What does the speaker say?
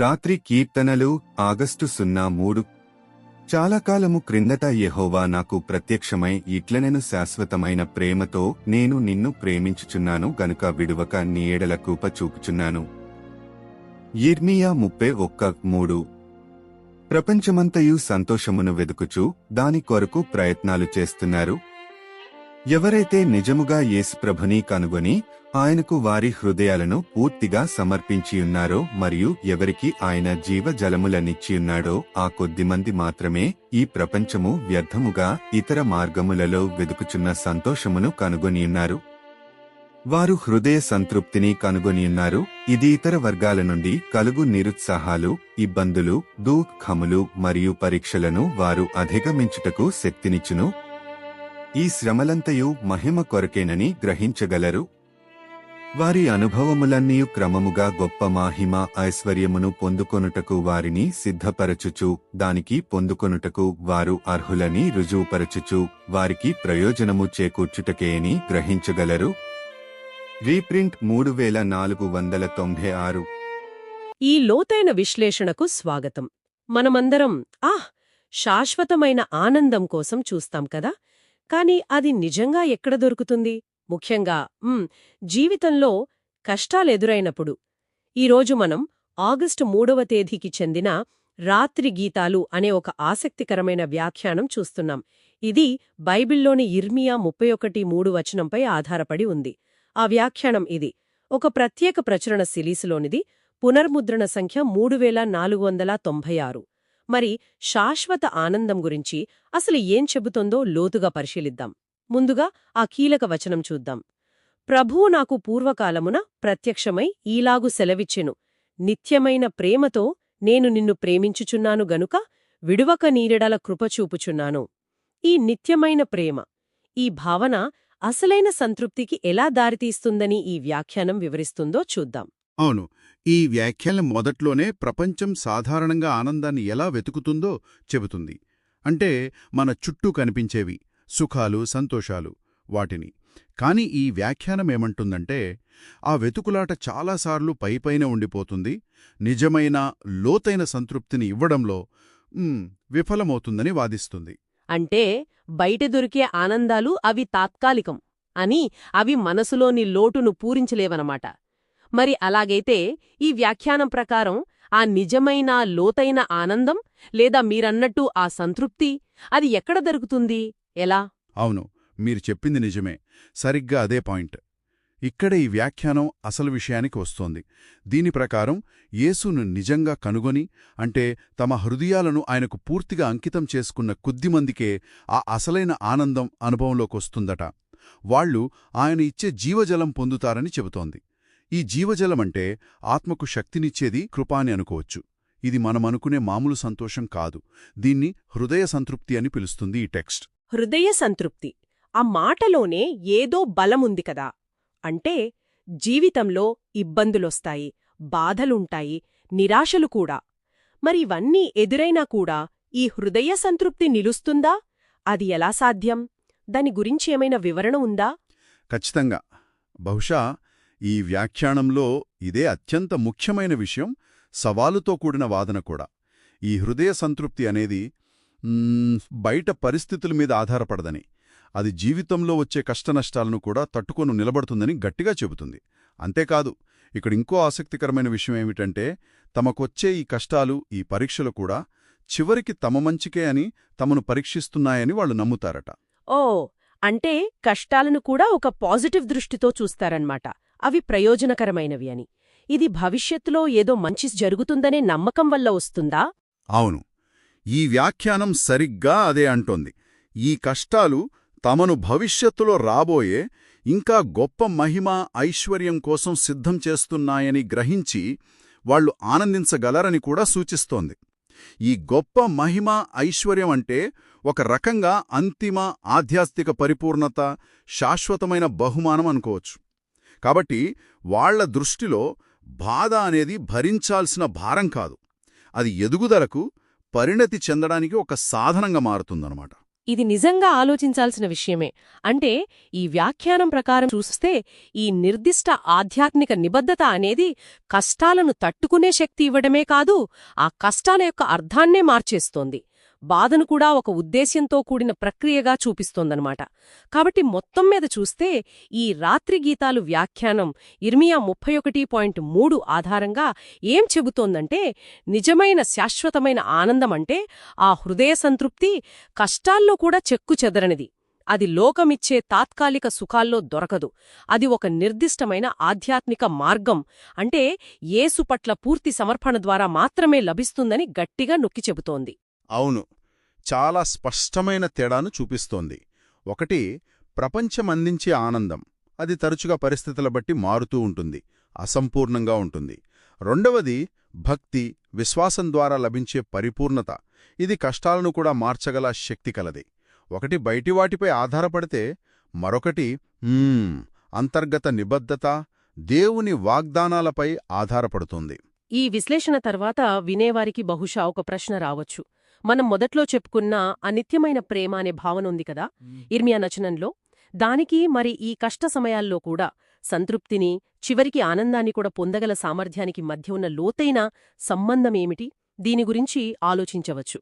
రాత్రి కీర్తనలు ఆగస్టు సున్నా మూడు. చాలాకాలము క్రిందట యహోవా నాకు ప్రత్యక్షమై ఇట్లనెను శాశ్వతమైన ప్రేమతో నేను నిన్ను ప్రేమించుచున్నాను గనుక విడువక నీ ఎడల కృప చూపుచున్నాను. ఇర్మియా ముప్పై ఒక్క మూడు. ప్రపంచమంతయు సంతోషమును వెదుకుచు దాని కొరకు ప్రయత్నాలు చేస్తున్నారు. ఎవరైతే నిజముగా యేసుప్రభుని కనుగొని ఆయనకు వారి హృదయాలను పూర్తిగా సమర్పించియున్నారో మరియు ఎవరికి ఆయన జీవ జలములనిచ్చియున్నాడో ఆ కొద్దిమంది మాత్రమే ఈ ప్రపంచము వ్యర్థముగా ఇతర మార్గములలో వెదుకుచున్న సంతోషమును కనుగొనియున్నారు. వారు హృదయ సంతృప్తిని కనుగొనియున్నారు. ఇది ఇతర వర్గాల నుండి కలుగు నిరుత్సాహాలు ఇబ్బందులు దుఃఖములు మరియు పరీక్షలను వారు అధిగమించుటకు శక్తినిచ్చును. ఈ శ్రమలంతయు మహిమ కొరకేనని గ్రహించగలరు. వారి అనుభవములన్నీ క్రమముగా గొప్ప మాహిమ ఐశ్వర్యమును పొందుకొనుటకు వారిని సిద్ధపరచుచు దానికి పొందుకొనుటకు వారు అర్హులని రుజువుపరచుచు వారికి ప్రయోజనము చేకూర్చుటకేని గ్రహించగలరు? రీప్రింట్ మూడు వేల నాలుగు వందల తొంభై ఆరు. ఈ లోతైన విశ్లేషణకు స్వాగతం. మనమందరం ఆహ్ శాశ్వతమైన ఆనందం కోసం చూస్తాం కదా? కాని అది నిజంగా ఎక్కడ దొరుకుతుంది? ముఖ్యంగా జీవితంలో కష్టాలెదురైనప్పుడు. ఈరోజు మనం ఆగస్టు మూడవ తేదీకి చెందిన రాత్రి గీతాలు అనే ఒక ఆసక్తికరమైన వ్యాఖ్యానం చూస్తున్నాం. ఇది బైబిల్లోని ఇర్మియా ముప్పై ఒకటి మూడు వచనంపై ఆధారపడి ఉంది. ఆ వ్యాఖ్యానం ఇది. ఒక ప్రత్యేక ప్రచురణ సిలీసులోనిది. పునర్ముద్రణ సంఖ్య మూడు వేల నాలుగు వందల తొంభై ఆరు. మరి శాశ్వత ఆనందం గురించి అసలు ఏం చెబుతోందో లోతుగా పరిశీలిద్దాం. ముందుగా ఆ కీలక వచనం చూద్దాం. ప్రభువు నాకు పూర్వకాలమున ప్రత్యక్షమై ఈలాగు సెలవిచ్చెను. నిత్యమైన ప్రేమతో నేను నిన్ను ప్రేమించుచున్నాను గనుక విడువక నీరెడల కృపచూపుచున్నాను ఈ నిత్యమైన ప్రేమ ఈ భావన అసలైన సంతృప్తికి ఎలా దారితీస్తుందని ఈ వ్యాఖ్యానం వివరిస్తుందో చూద్దాం. అవును ఈ వ్యాఖ్యల మొదట్లోనే ప్రపంచం సాధారణంగా ఆనందాన్ని ఎలా వెతుకుతుందో చెబుతుంది. అంటే మన చుట్టూ కనిపించేవి సుఖాలు సంతోషాలు వాటిని. కాని ఈ వ్యాఖ్యానమేమంటుందంటే ఆ వెతుకులాట చాలాసార్లు పైపైన ఉండిపోతుంది నిజమైన లోతైన సంతృప్తిని ఇవ్వడంలో విఫలమవుతుందని వాదిస్తుంది. అంటే బయట దొరికే ఆనందాలు అవి తాత్కాలికం అని అవి మనసులోని లోటును పూరించలేవనమాట. మరి అలాగైతే ఈ వ్యాఖ్యానం ప్రకారం ఆ నిజమైన లోతైన ఆనందం లేదా మీరన్నట్టు ఆ సంతృప్తి అది ఎక్కడ దొరుకుతుంది? ఎలా? అవును మీరు చెప్పింది నిజమే. సరిగ్గా అదే పాయింట్. ఇక్కడ ఈ వ్యాఖ్యానం అసలు విషయానికి వస్తోంది. దీని ప్రకారం యేసును నిజంగా కనుగొని అంటే తమ హృదయాలను ఆయనకు పూర్తిగా అంకితం చేసుకున్న కొద్దిమందికే ఆ అసలైన ఆనందం అనుభవంలోకొస్తుందట. వాళ్ళు ఆయన ఇచ్చే జీవజలం పొందుతారని చెబుతోంది. ఈ జీవజలమంటే ఆత్మకు శక్తినిచ్చేది కృప అని అనుకోవచ్చు. ఇది మనమనుకునే మామూలు సంతోషం కాదు. దీన్ని హృదయ సంతృప్తి అని పిలుస్తుంది ఈ టెక్స్ట్. హృదయ సంతృప్తి. ఆ మాటలోనే ఏదో బలముంది కదా. అంటే జీవితంలో ఇబ్బందులొస్తాయి బాధలుంటాయి నిరాశలు కూడా. మరి ఇవన్నీ ఎదురైనా కూడా ఈ హృదయ సంతృప్తి నిలుస్తుందా? అది ఎలా సాధ్యం? దాని గురించి ఏమైనా వివరణ ఉందా? ఖచ్చితంగా. బహుశా ఈ వ్యాఖ్యానంలో ఇదే అత్యంత ముఖ్యమైన విషయం సవాలుతో కూడిన వాదన కూడా. ఈ హృదయ సంతృప్తి అనేది బయట పరిస్థితుల మీద ఆధారపడదని అది జీవితంలో వచ్చే కష్టనష్టాలను కూడా తట్టుకొని నిలబడుతుందని గట్టిగా చెబుతుంది. అంతేకాదు ఇక్కడ ఇంకో ఆసక్తికరమైన విషయం ఏమిటంటే తమకొచ్చే ఈ కష్టాలు ఈ పరీక్షలు కూడా చివరికి తమ మంచికే అని తమను పరీక్షిస్తున్నాయని వాళ్ళు నమ్ముతారట. ఓ అంటే కష్టాలను కూడా ఒక పాజిటివ్ దృష్టితో చూస్తారన్మాట అవి ప్రయోజనకరమైనవి అని. ఇది భవిష్యత్తులో ఏదో మంచి జరుగుతుందనే నమ్మకం వల్ల వస్తుందా? అవును. ఈ వ్యాఖ్యానం సరిగ్గా అదే అంటోంది. ఈ కష్టాలు తమను భవిష్యత్తులో రాబోయే ఇంకా గొప్ప మహిమ ఐశ్వర్యం కోసం సిద్ధం చేస్తున్నాయని గ్రహించి వాళ్ళు ఆనందించగలరని కూడా సూచిస్తోంది. ఈ గొప్ప మహిమ ఐశ్వర్యం అంటే ఒక రకంగా అంతిమ ఆధ్యాత్మిక పరిపూర్ణత శాశ్వతమైన బహుమానం అనుకోవచ్చు. కాబట్టి వాళ్ళ దృష్టిలో బాధ అనేది భరించాల్సిన భారం కాదు. అది ఎదుగుదలకు పరిణతి చెందడానికి ఒక సాధనంగా మారుతుందన్నమాట. ఇది నిజంగా ఆలోచించాల్సిన విషయమే. అంటే ఈ వ్యాఖ్యానం ప్రకారం చూస్తే ఈ నిర్దిష్ట ఆధ్యాత్మిక నిబద్ధత అనేది కష్టాలను తట్టుకునే శక్తి ఇవ్వడమే కాదు ఆ కష్టాల యొక్క అర్థాన్నే మార్చేస్తోంది. బాధను కూడా ఒక ఉద్దేశ్యంతో కూడిన ప్రక్రియగా చూపిస్తోందనమాట కాబట్టి మొత్తం మీద చూస్తే ఈ రాత్రి గీతాలు వ్యాఖ్యానం ఇర్మియా ముప్పై ఒకటి పాయింట్ మూడు ఆధారంగా ఏం చెబుతోందంటే నిజమైన శాశ్వతమైన ఆనందం అంటే ఆ హృదయ సంతృప్తి కష్టాల్లో కూడా చెక్కు చెదరనిది. అది లోకమిచ్చే తాత్కాలిక సుఖాల్లో దొరకదు. అది ఒక నిర్దిష్టమైన ఆధ్యాత్మిక మార్గం అంటే ఏసు పట్ల పూర్తి సమర్పణ ద్వారా మాత్రమే లభిస్తుందని గట్టిగా నొక్కి చెబుతోంది. అవును. చాలా స్పష్టమైన తేడాను చూపిస్తోంది. ఒకటి ప్రపంచమందించే ఆనందం. అది తరచుగా పరిస్థితుల బట్టి మారుతూ ఉంటుంది. అసంపూర్ణంగా ఉంటుంది. రెండవది భక్తి విశ్వాసం ద్వారా లభించే పరిపూర్ణత. ఇది కష్టాలను కూడా మార్చగల శక్తి కలది. ఒకటి బయటివాటిపై ఆధారపడితే మరొకటి అంతర్గత నిబద్ధత దేవుని వాగ్దానాలపై ఆధారపడుతుంది. ఈ విశ్లేషణ తర్వాత వినేవారికి బహుశా ఒక ప్రశ్న రావచ్చు. మనం మొదట్లో చెప్పుకున్న అనిత్యమైన ప్రేమ అనే భావన ఉంది కదా? ఇర్మియా నచనంలో. దానికి మరి ఈ కష్ట సమయాల్లో కూడా సంతృప్తిని చివరికి ఆనందాన్ని కూడా పొందగల సామర్థ్యానికి మధ్య ఉన్న లోతైన సంబంధమేమిటి దీని గురించి ఆలోచించవచ్చు.